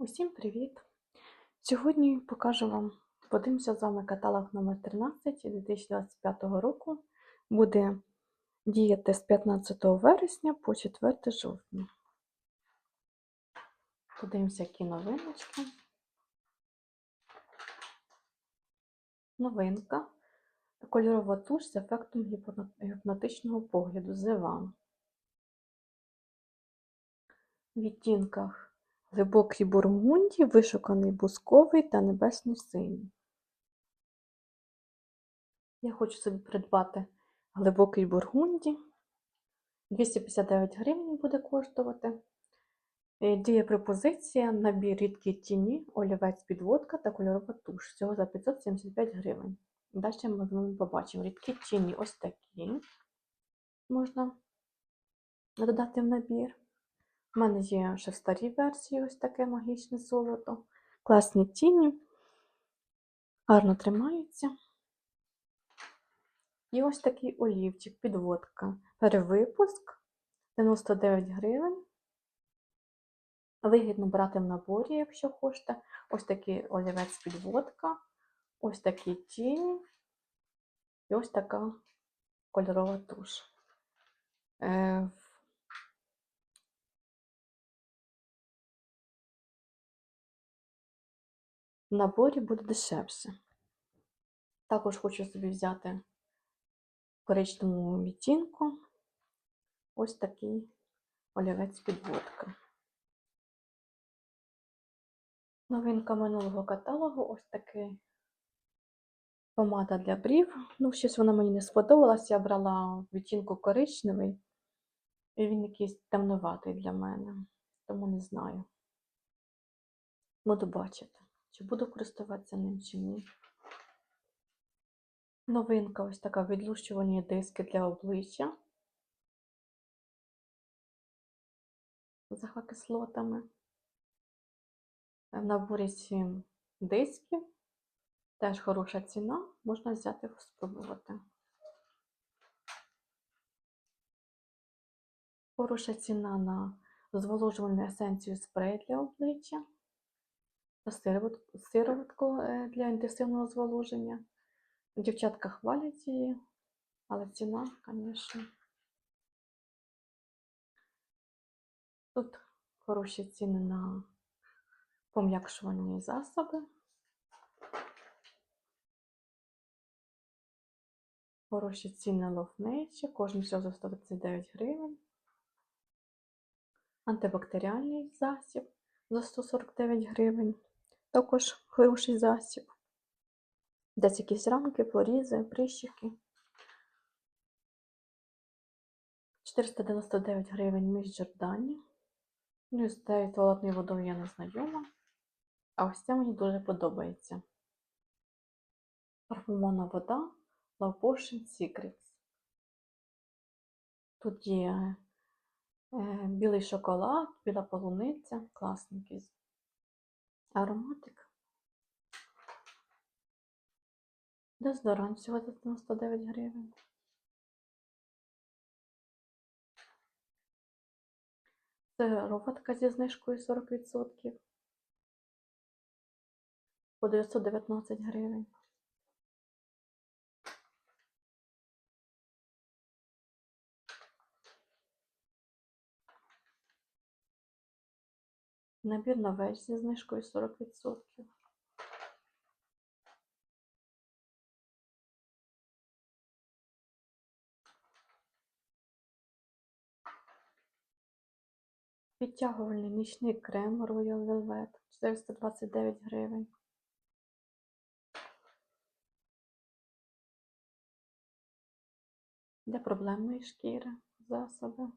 Усім привіт! Сьогодні покажу вам, подивимося з вами каталог номер 13 2025 року. Буде діяти з 15 вересня по 4 жовтня. Подивимося, які новиночки. Новинка. Кольорова туш з ефектом гіпнотичного погляду The. В відтінках глибокий бургунді, вишуканий бусковий та небесний синій. Я хочу собі придбати глибокий бургунді. 259 гривень буде коштувати. Е, Діє пропозиція, набір рідкі тіні, олівець підводка та кольорова туш. Всього за 575 гривень. Далі ми з вами побачимо рідкі тіні ось такі. Можна додати в набір. У мене є ще в старій версії ось таке магічне золото. Класні тіні, гарно тримаються. І ось такий олівчик, підводка. Перевипуск 99 гривень. Вигідно брати в наборі, якщо хочете. Ось такий олівець підводка, ось такі тіні і ось така кольорова туш. В наборі буде дешевше. Також хочу собі взяти коричневу відтінку. Ось такий олівець підводка. Новинка минулого каталогу ось такий помада для брів. Ну, щось вона мені не сподобалась. Я брала відтінку коричневий, і він якийсь темноватий для мене, тому не знаю. Буду бачити, чи буду користуватися ним, чи ні. Новинка ось така відлущувані диски для обличчя з кислотами. В наборі 7 дисків. Теж хороша ціна, можна взяти спробувати. Хороша ціна на зволожувальну есенцію спрей для обличчя сироватку, е, для інтенсивного зволоження. Дівчатка хвалять її, але ціна, звісно. Тут хороші ціни на пом'якшувальні засоби. Хороші ціни лофнечі, кожен всього за 139 гривень. Антибактеріальний засіб за 149 гривень. Також хороший засіб. Десь якісь рамки, порізи, прищики. 499 гривень між Джордані. Ну і з цією туалетною водою я не знайома. А ось це мені дуже подобається. Парфумована вода Love Potion Secrets. Тут є е, білий шоколад, біла полуниця, класний якийсь ароматик. Дезодорант всього за 99 гривень. роботка зі знижкою 40%. По 919 гривень. Набір на весь зі знижкою 40%. Підтягувальний нічний крем Royal Velvet 429 гривень. Для проблемної шкіри засоби.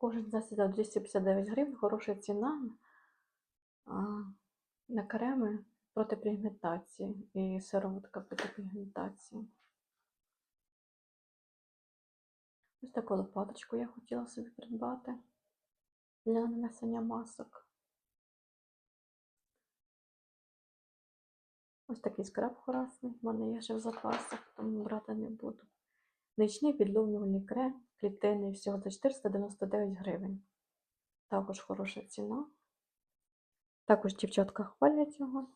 Кожен засіб за 259 гривень, хороша ціна на креми проти пігментації і сироватка проти пігментації. Ось таку лопаточку я хотіла собі придбати для нанесення масок. Ось такий скраб хорасний, в мене є ще в запасах, тому брати не буду. Нічний підловлювальний крем клітини всього за 499 гривень. Також хороша ціна. Також дівчатка хвалять його.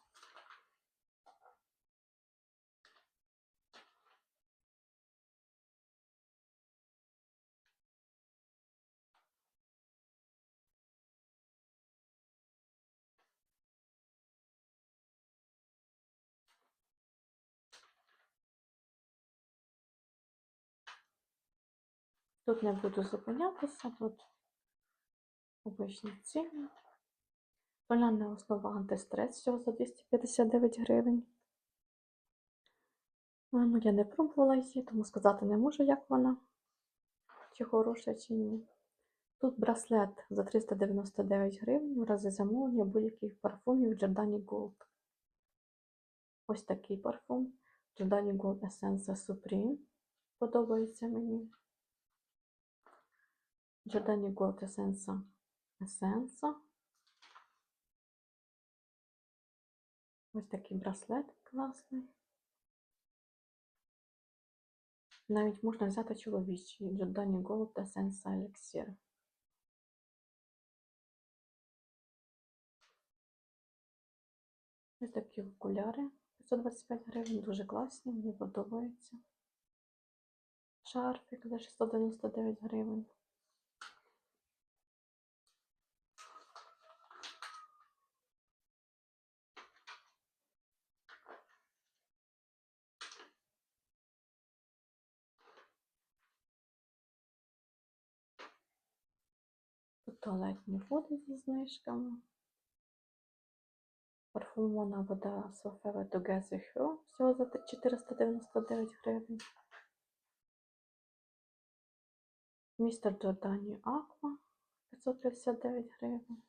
Тут не буду зупинятися, тут обичні ціни. Поляна основа антистрес всього за 259 гривень. Ну, я не пробувала її, тому сказати не можу, як вона, чи хороша, чи ні. Тут браслет за 399 гривень в разі замовлення будь-яких парфумів Giordani Gold. Ось такий парфум Giordani Gold Essence Supreme. Подобається мені. Giordani Gold Essence Essence. Ось такий браслет класний. Навіть можна взяти чоловічий Giordani Gold Essence Elixir. Ось такі окуляри 525 гривень, дуже класні, мені подобаються. Шарфик за 699 гривень. Туалетні води зі знижками. Парфумована вода Sofever Together Hero всього за 499 гривень. Містер Джордані Аква 559 гривень.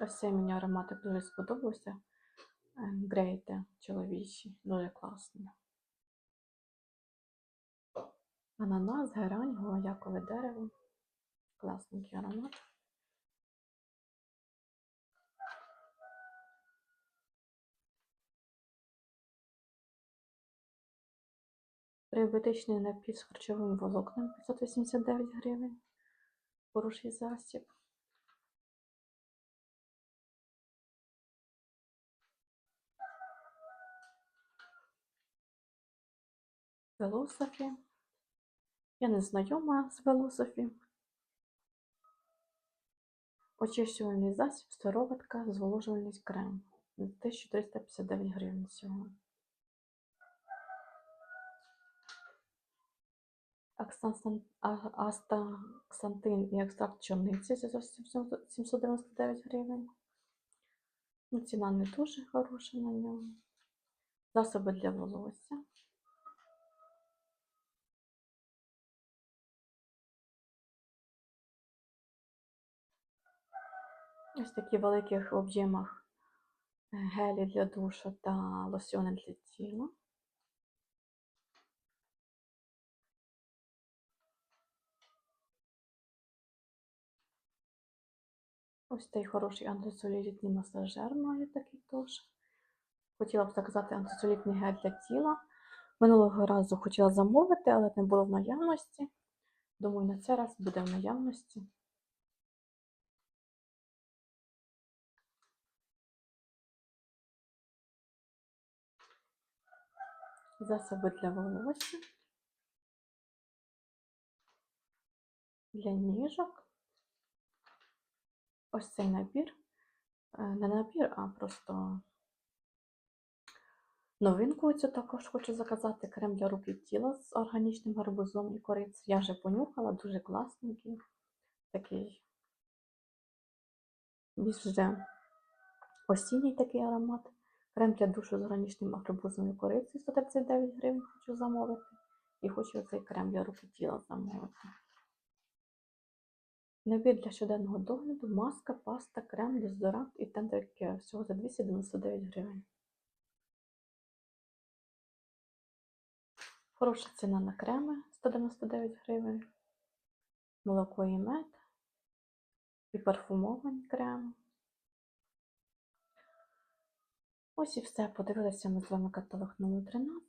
Ось цей мені ароматик дуже сподобався. Грейте чоловічий, дуже класний. Ананас, герань, гуаякове дерево. Класний аромат. Пребіотичний напій з харчовим волокном 589 гривень. Хороший засіб. Велософі. Я не знайома з Велософі. Очищувальний засіб, сироватка, зволожувальний крем. 1359 гривень всього. Аксан- Астаксантин і екстракт чорниці за 799 гривень. Ну, ціна не дуже хороша на нього. Засоби для волосся. Ось такі великих об'ємах е, гелі для душу та лосьони для тіла. Ось цей хороший антисолітний масажер має такий теж. Хотіла б заказати антисолітний гель для тіла. Минулого разу хотіла замовити, але не було в наявності. Думаю, на цей раз буде в наявності. Засоби для волосся. Для ніжок. Ось цей набір. Е, Не набір, а просто новинку цю також хочу заказати. Крем для рук і тіла з органічним гарбузом і корицею. Я вже понюхала, дуже класненький. Такий більш вже осінній такий аромат. Крем для душу з органічним гарбузом і корицею 139 гривень хочу замовити. І хочу цей крем для рук і тіла замовити. Набір для щоденного догляду, маска, паста, крем, дезодорант і тендер Care. Всього за 299 гривень. Хороша ціна на креми 199 гривень. Молоко і мед. І парфумовані креми. Ось і все. Подивилися ми з вами каталог номер 13.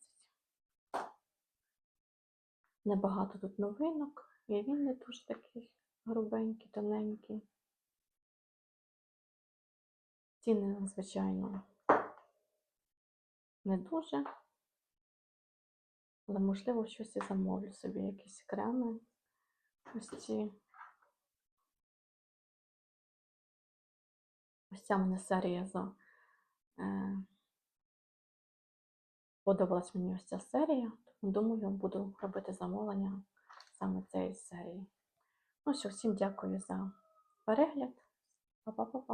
Небагато тут новинок, і він не дуже такий грубенький, тоненький. Ціни, звичайно, не дуже. Але, можливо, щось і замовлю собі, якісь креми. Ось ці. Ось ця мене серія за. Е, Подобалась мені ось ця серія, тому думаю, буду робити замовлення саме цієї серії. Ну що, всім дякую за перегляд. Па-па-па-па.